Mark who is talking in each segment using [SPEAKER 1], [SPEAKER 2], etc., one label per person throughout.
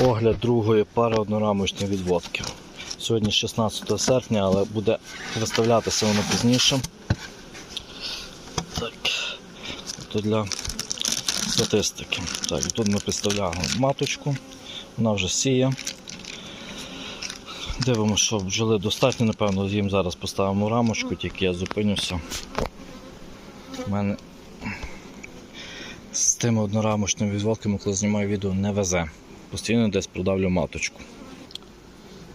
[SPEAKER 1] Огляд другої пари однорамочної відводки. Сьогодні 16 серпня, але буде виставлятися воно пізніше. Так, то для статистики. Так, тут ми представляємо маточку, вона вже сіє. Дивимося, що бджоли достатньо, напевно, їм зараз поставимо рамочку, тільки я зупинюся. У мене з тими однорамочними відводками, коли знімаю відео, не везе. Постійно десь продавлю маточку.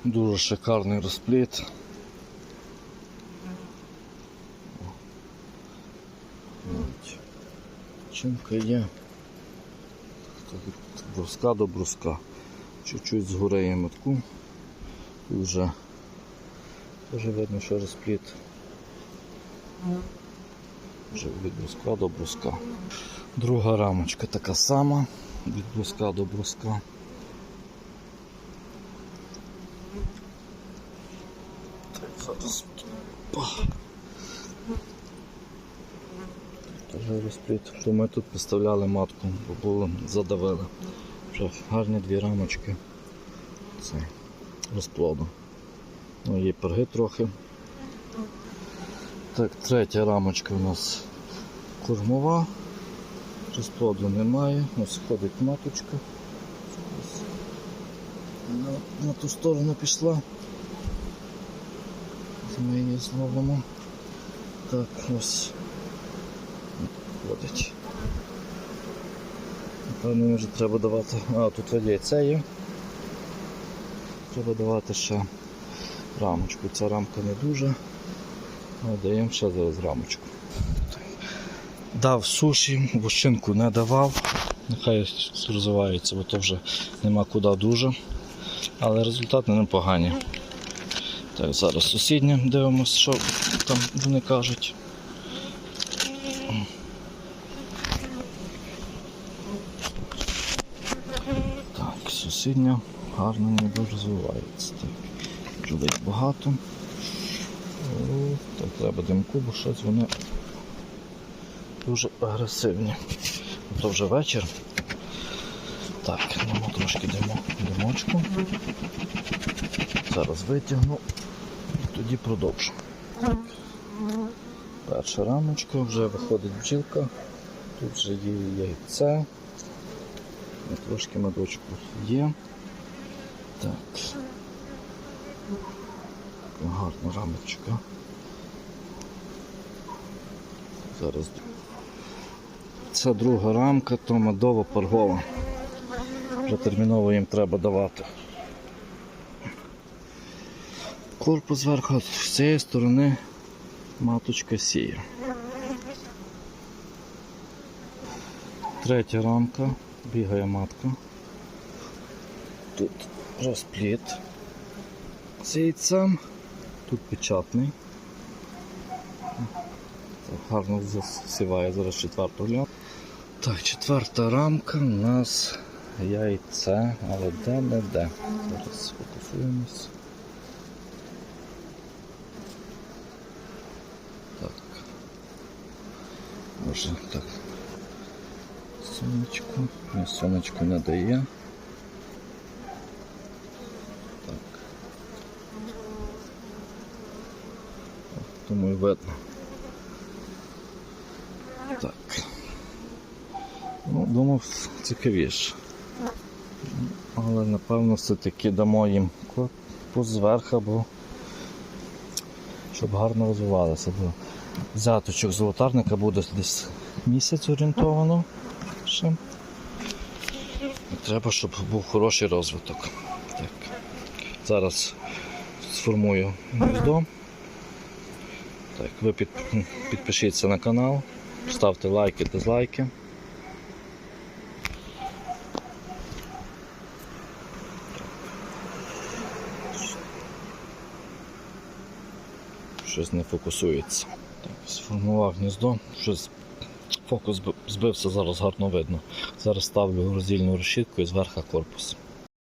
[SPEAKER 1] Дуже шикарний розпліт. Чинка є. Бруска до бруска. Чуть-чуть згори є метку. І вже, вже видно, що розпліт. Вже від бруска до бруска. Друга рамочка така сама, від бруска до бруска. Так, розпліт. То ми тут підставляли матку, бо було задавили. Вже гарні дві рамочки. Це розплоду. Ну, є перги трохи. Так, третя рамочка у нас кормова. Розплоду немає. Ось ходить маточка. На, на ту сторону пішла. Ми її зловимо. Так, ось ходить. Напевно, вже треба давати. А, тут яйце є. Треба давати ще рамочку. Ця рамка не дуже. Даємо ще зараз рамочку. Дав суші, вощинку не давав. Нехай розвивається, бо то вже нема куди дуже. Але результати непогані. Так, зараз сусіднє дивимося, що там вони кажуть. Так, сусідня гарно дуже розвивається. Так, бджолей багато. О, Так, треба димку, бо щось вони дуже агресивні. То вже вечір. Так, дамо трошки димо, димочку. Зараз витягну і тоді продовжу. Перша рамочка, вже виходить бджілка. Тут вже є яйце. Трошки медочку є. Так. Гарна рамочка. Зараз. Це друга рамка, то медово паргова. Вже терміново їм треба давати. Корпус зверху з цієї сторони маточка сіє. Третя рамка, бігає матка. Тут розпліт з яйцем, тут печатний. Гарно засіває зараз четверту гляну. Так, четверта рамка у нас яйце, але де не де. Зараз сфокусуємось. Так. Може так. Сонечко. Ні, сонечко не дає. Так. Тому і видно. Так. Ну, думав, цікавіше. Але напевно все-таки дамо їм корпус зверху, бо щоб гарно розвивалося. Бо взяточок золотарника буде десь місяць орієнтовано. Ще. Треба, щоб був хороший розвиток. Так. Зараз сформую гніздо. Так, ви підпишіться на канал, ставте лайки, дизлайки. Щось не фокусується. Так, сформував гніздо, щось фокус зб- збився, зараз гарно видно. Зараз ставлю роздільну решітку і зверху корпус.